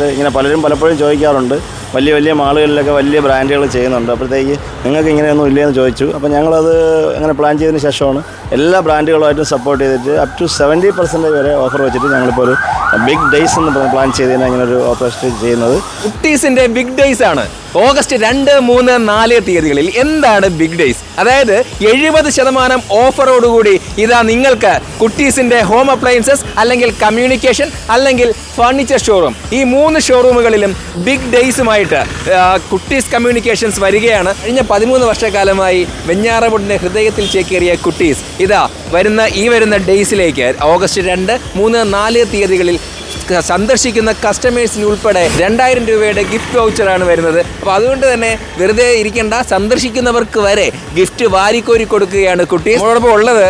വേണ്ടിയിട്ട് ഇങ്ങനെ പലരും പലപ്പോഴും ചോദിക്കാറുണ്ട്. വലിയ വലിയ മാളുകളിലൊക്കെ വലിയ ബ്രാൻഡുകൾ ചെയ്യുന്നുണ്ട്. അപ്പോഴത്തേക്ക് നിങ്ങൾക്ക് ഇങ്ങനെയൊന്നും ഇല്ലയെന്ന് ചോദിച്ചു. അപ്പോൾ ഞങ്ങളത് അങ്ങനെ പ്ലാൻ ചെയ്തതിന് ശേഷമാണ് എല്ലാ ബ്രാൻഡുകളുമായിട്ടും സപ്പോർട്ട് ചെയ്തിട്ട് അപ് ടു സെവന്റി പെർസെന്റേജ് വരെ ഓഫർ വെച്ചിട്ട് ഞങ്ങളിപ്പോൾ ഒരു ബിഗ് ഡേയ്സ് എന്ന് പ്ലാൻ ചെയ്തതിന് ഇങ്ങനെ ഒരു ഓപ്പറേഷൻ ചെയ്യുന്നത്. കുട്ടീസിന്റെ ബിഗ് ഡേയ്സ് ആണ്. ഓഗസ്റ്റ് രണ്ട് മൂന്ന് നാല് തീയതികളിൽ എന്താണ് ബിഗ് ഡേയ്സ് അതായത് എഴുപത് ശതമാനം ഓഫറോടുകൂടി ഇതാ നിങ്ങൾക്ക് കുട്ടീസിന്റെ ഹോം അപ്ലയൻസസ് അല്ലെങ്കിൽ കമ്മ്യൂണിക്കേഷൻ അല്ലെങ്കിൽ ഫർണിച്ചർ ഷോറൂം ഈ മൂന്ന് ഷോറൂമുകളിലും ബിഗ് ഡേയ്സുമായിട്ട് കുട്ടീസ് കമ്മ്യൂണിക്കേഷൻസ് വരികയാണ്. കഴിഞ്ഞ പതിമൂന്ന് വർഷക്കാലമായി വെഞ്ഞാറമുടിന്റെ ഹൃദയത്തിൽ ചേക്കേറിയ കുട്ടീസ് ഇതാ വരുന്ന ഈ വരുന്ന ഡേയ്സിലേക്ക് ഓഗസ്റ്റ് രണ്ട് മൂന്ന് നാല് തീയതികളിൽ സന്ദർശിക്കുന്ന കസ്റ്റമേഴ്സിന് ഉൾപ്പെടെ രണ്ടായിരം രൂപയുടെ ഗിഫ്റ്റ് വൗച്ചറാണ് വരുന്നത്. അപ്പോൾ അതുകൊണ്ട് തന്നെ വെറുതെ ഇരിക്കേണ്ട സന്ദർശിക്കുന്നവർക്ക് വരെ ഗിഫ്റ്റ് വാരിക്കോരി കൊടുക്കുകയാണ് കുട്ടി നമ്മളോടൊപ്പം ഉള്ളത്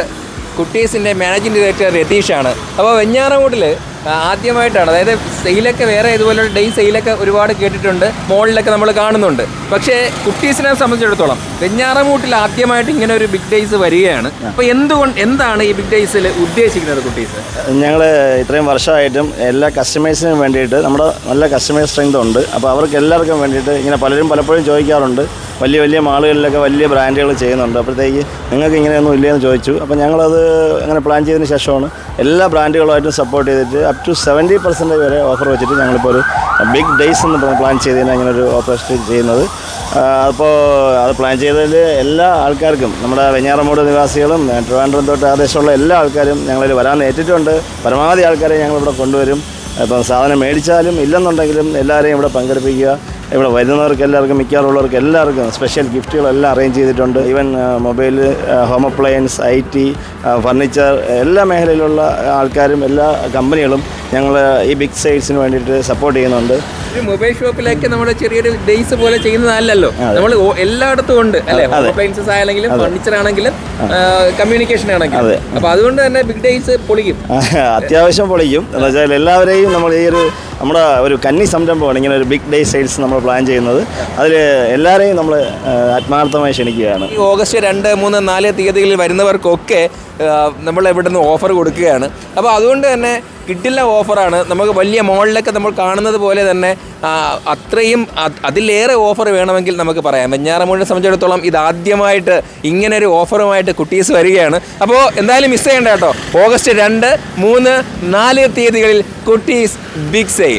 കുട്ടീസിന്റെ മാനേജിംഗ് ഡയറക്ടർ രതീഷാണ്. അപ്പോൾ വെഞ്ഞാറമൂട്ടിൽ ആദ്യമായിട്ടാണ് അതായത് സെയിലൊക്കെ വേറെ ഇതുപോലെ ഡേ സെയിലൊക്കെ ഒരുപാട് കേട്ടിട്ടുണ്ട് മോളിലൊക്കെ നമ്മൾ കാണുന്നുണ്ട്. പക്ഷേ കുട്ടീസിനെ സംബന്ധിച്ചിടത്തോളം വെഞ്ഞാറമൂട്ടിൽ ആദ്യമായിട്ട് ഇങ്ങനെ ഒരു ബിഗ് ഡേയ്സ് വരികയാണ്. അപ്പോൾ എന്തുകൊണ്ട് എന്താണ് ഈ ബിഗ് ഡേയ്സിൽ ഉദ്ദേശിക്കുന്നത് കുട്ടീസ്? ഞങ്ങൾ ഇത്രയും വർഷമായിട്ടും എല്ലാ കസ്റ്റമേഴ്സിനും വേണ്ടിയിട്ട് നമ്മുടെ നല്ല കസ്റ്റമേഴ്സ് സ്ട്രെങ്ത് ഉണ്ട്. അപ്പോൾ അവർക്ക് എല്ലാവർക്കും വേണ്ടിയിട്ട് ഇങ്ങനെ പലരും പലപ്പോഴും ചോദിക്കാറുണ്ട്. വലിയ വലിയ മാളുകളിലൊക്കെ വലിയ ബ്രാൻഡുകൾ ചെയ്യുന്നുണ്ട്. അപ്പോഴത്തേക്ക് നിങ്ങൾക്ക് ഇങ്ങനെയൊന്നും ഇല്ലയെന്ന് ചോദിച്ചു. അപ്പോൾ ഞങ്ങളത് അങ്ങനെ പ്ലാൻ ചെയ്തതിന് ശേഷമാണ് എല്ലാ ബ്രാൻഡുകളുമായിട്ടും സപ്പോർട്ട് ചെയ്തിട്ട് അപ് ടു സെവന്റി പെർസെന്റേജ് വരെ ഓഫർ വെച്ചിട്ട് ഞങ്ങളിപ്പോൾ ഒരു ബിഗ് ഡേയ്സ് എന്ന് പറഞ്ഞ് പ്ലാൻ ചെയ്തതിന് ഇങ്ങനെ ഒരു ഓപ്പറേഷൻ ചെയ്യുന്നത്. അപ്പോൾ അത് പ്ലാൻ ചെയ്തതിൽ എല്ലാ ആൾക്കാർക്കും നമ്മുടെ വെഞ്ഞാറമൂട് നിവാസികളും ട്രിവാൻഡ്രം തൊട്ട് ആദേശമുള്ള എല്ലാ ആൾക്കാരും ഞങ്ങളിൽ വരാൻ ഏറ്റിട്ടുണ്ട്. പരമാവധി ആൾക്കാരെ ഞങ്ങളിവിടെ കൊണ്ടുവരും. ഇപ്പം സാധനം മേടിച്ചാലും ഇല്ലെന്നുണ്ടെങ്കിലും എല്ലാവരെയും ഇവിടെ പങ്കെടുപ്പിക്കുക. ഇവിടെ വരുന്നവർക്ക് എല്ലാവർക്കും മിക്കവാറുള്ളവർക്ക് എല്ലാവർക്കും സ്പെഷ്യൽ ഗിഫ്റ്റുകളെല്ലാം അറേഞ്ച് ചെയ്തിട്ടുണ്ട്. Even mobile home appliance I T furniture എല്ലാ മേഖലയിലുള്ള ആൾക്കാരും എല്ലാ കമ്പനികളും ഞങ്ങൾ ഈ ബിഗ് സെയിൽസിന് വേണ്ടിയിട്ട് സപ്പോർട്ട് ചെയ്യുന്നുണ്ട്. ഒരു മൊബൈൽ ഷോപ്പിലേക്ക് നമ്മുടെ ചെറിയൊരു ഡേയ്സ് പോലെ ചെയ്യുന്നതല്ലല്ലോ. നമ്മൾ എല്ലായിടത്തും ഉണ്ട് അല്ലെ? അപ്ലയൻസസ് ആയാലും ഫർണിച്ചർ ആണെങ്കിലും കമ്മ്യൂണിക്കേഷൻ ആണെങ്കിലും. അപ്പൊ അതുകൊണ്ട് തന്നെ ബിഗ് ഡേയ്സ് പൊളിക്കും അത്യാവശ്യം പൊളിക്കും എന്ന് വെച്ചാൽ എല്ലാവരെയും നമ്മൾ ഈ ഒരു നമ്മുടെ ഒരു കന്നി സംരംഭമാണ് ഇങ്ങനെ ഒരു ബിഗ് ഡേ സെയിൽസ് നമ്മൾ പ്ലാൻ ചെയ്യുന്നത്. അതിൽ എല്ലാവരെയും നമ്മൾ ആത്മാർത്ഥമായി ക്ഷണിക്കുകയാണ്. ഈ ഓഗസ്റ്റ് രണ്ട് മൂന്ന് നാല് തീയതികളിൽ വരുന്നവർക്കൊക്കെ നമ്മൾ ഇവിടുന്ന് ഓഫർ കൊടുക്കുകയാണ്. അപ്പോൾ അതുകൊണ്ട് തന്നെ കിട്ടില്ല ഓഫറാണ് നമുക്ക് വലിയ മോളിലൊക്കെ നമ്മൾ കാണുന്നത് പോലെ തന്നെ അത്രയും അതിലേറെ ഓഫർ വേണമെങ്കിൽ നമുക്ക് പറയാം. വെഞ്ഞാറമൂടിനെ സംബന്ധിച്ചിടത്തോളം ഇതാദ്യമായിട്ട് ഇങ്ങനെ ഒരു ഓഫറുമായിട്ട് കുട്ടീസ് വരികയാണ്. അപ്പോൾ എന്തായാലും മിസ് ചെയ്യേണ്ട കേട്ടോ. ഓഗസ്റ്റ് രണ്ട് മൂന്ന് നാല് തീയതികളിൽ കുട്ടീസ് ബിഗ് സെയിൽ